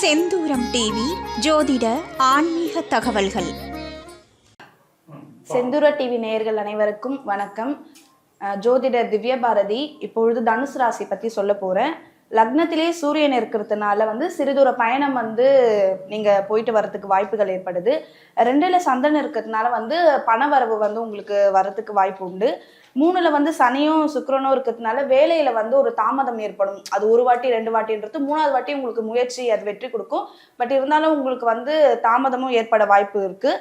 செந்தூரம் TV ஜோதிட ஆன்மீக தகவல்கள். செந்தூர டிவி நேயர்கள் அனைவருக்கும் வணக்கம். ஜோதிடர் திவ்ய பாரதி இப்பொழுது தனுசு ராசி பத்தி சொல்ல போறேன். லக்னத்திலே சூரியன் இருக்கிறதுனால வந்து சிறுதூர பயணம் வந்து நீங்கள் போயிட்டு வர்றதுக்கு வாய்ப்புகள் ஏற்படுது. ரெண்டுல சந்திரன் இருக்கிறதுனால வந்து பணவரவு வந்து உங்களுக்கு வரத்துக்கு வாய்ப்பு உண்டு. மூணுல வந்து சனியும் சுக்கிரனும் இருக்கிறதுனால வேலையில வந்து ஒரு தாமதம் ஏற்படும். அது ஒரு வாட்டி ரெண்டு வாட்டின்றது மூணாவது வாட்டி உங்களுக்கு முயற்சி அது வெற்றி கொடுக்கும். பட் இருந்தாலும் உங்களுக்கு வந்து தாமதமும் ஏற்பட வாய்ப்பு இருக்கு.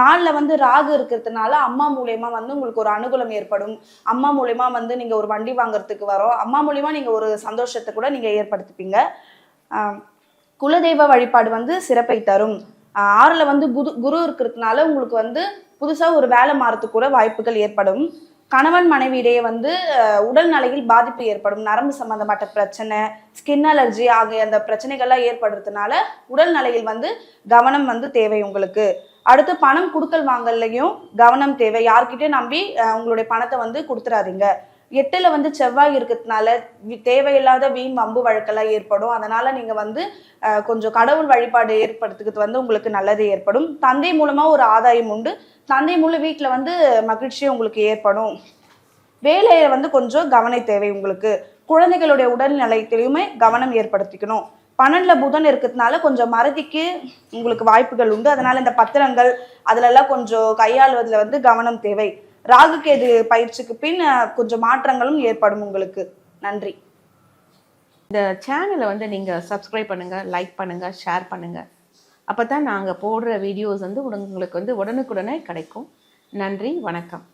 நாளில் வந்து ராகு இருக்கிறதுனால அம்மா மூலயமா வந்து உங்களுக்கு ஒரு அனுகூலம் ஏற்படும். அம்மா மூலயமா வந்து நீங்க ஒரு வண்டி வாங்குறதுக்கு வரோம். அம்மா மூலயமா நீங்க ஒரு சந்தோஷத்தை கூட நீங்கள் ஏற்படுத்திப்பீங்க. குலதெய்வ வழிபாடு வந்து சிறப்பை தரும். ஆறில் வந்து குரு குரு இருக்கிறதுனால உங்களுக்கு வந்து புதுசாக ஒரு வேலை மாறத்துக்கு கூட வாய்ப்புகள் ஏற்படும். கணவன் மனைவியிடையே வந்து உடல் நிலையில் பாதிப்பு ஏற்படும். நரம்பு சம்பந்தப்பட்ட பிரச்சனை ஸ்கின் அலர்ஜி ஆகிய அந்த பிரச்சனைகள்லாம் ஏற்படுறதுனால உடல் நிலையில் வந்து கவனம் வந்து தேவை உங்களுக்கு. அடுத்து பணம் கொடுக்கல் வாங்கல்லையும் கவனம் தேவை. யார்கிட்டயும் நம்பி உங்களுடைய பணத்தை வந்து கொடுத்துறாதீங்க. எட்டுல வந்து செவ்வாய் இருக்கிறதுனால வி- தேவையில்லாத வீண் வம்பு வழக்கெல்லாம் ஏற்படும். அதனால நீங்க வந்து கொஞ்சம் கடவுள் வழிபாடு ஏற்படுத்துக்கிறது வந்து உங்களுக்கு நல்லது ஏற்படும். தந்தை மூலமா ஒரு ஆதாயம் உண்டு. தந்தை மூலம் வீட்டில் வந்து மகிழ்ச்சி உங்களுக்கு ஏற்படும். வேலையை வந்து கொஞ்சம் கவனம் தேவை உங்களுக்கு. குழந்தைகளுடைய உடல்நலத்திலையுமே கவனம் ஏற்படுத்திக்கணும். பன்னெண்டுல புதன் இருக்கிறதுனால கொஞ்சம் மறதிக்கு உங்களுக்கு வாய்ப்புகள் உண்டு. அதனால இந்த பத்திரங்கள் அதிலெல்லாம் கொஞ்சம் கையாளுவதில் வந்து கவனம் தேவை. ராகு கேது பயிற்சிக்கு பின் கொஞ்சம் மாற்றங்களும் ஏற்படும் உங்களுக்கு. நன்றி. இந்த சேனலை வந்து நீங்கள் சப்ஸ்கிரைப் பண்ணுங்கள் லைக் பண்ணுங்கள் ஷேர் பண்ணுங்கள் அப்போ தான் நாங்கள் போடுற வீடியோஸ் வந்து உங்களுக்கு வந்து உடனுக்குடனே கிடைக்கும். நன்றி வணக்கம்.